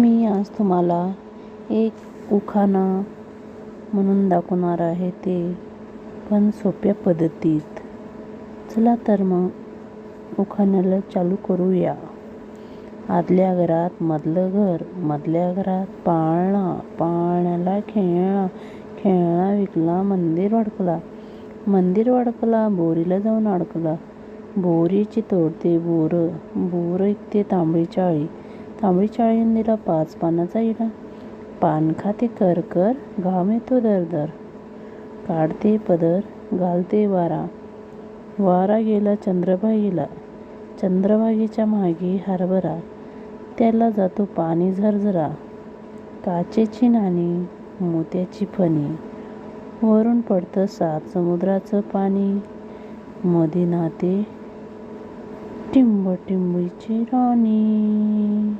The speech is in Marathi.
मी आज तुम्हाला एक उखाणा म्हणून दाखवणार आहे ते पण सोप्या पद्धतीत. चला तर मग उखाण्याला चालू करूया. आदल्या घरात मधलं घर मधल्या घरात पाळणा पाळण्याला खेळणा खेळणा विकला मंदिर अडकला मंदिर वडकला बोरीला जाऊन अडकला. बोरीची तोडते बोरं बोरं ऐकते तांबडी चाळी तांबडी चाळीने दिला पाच पानाचा इडा. पान खाते कर कर घाम येतो दर दर. काढते पदर घालते वारा. वारा गेला चंद्रभागीला चंद्रभागीच्या मागे हरभरा. त्याला जातो पाणी झरझरा. काचेची नाणी मोत्याची फणी. वरून पडतं सात समुद्राचं पाणी. मध्ये नाते टिंब टिंबीची राणी.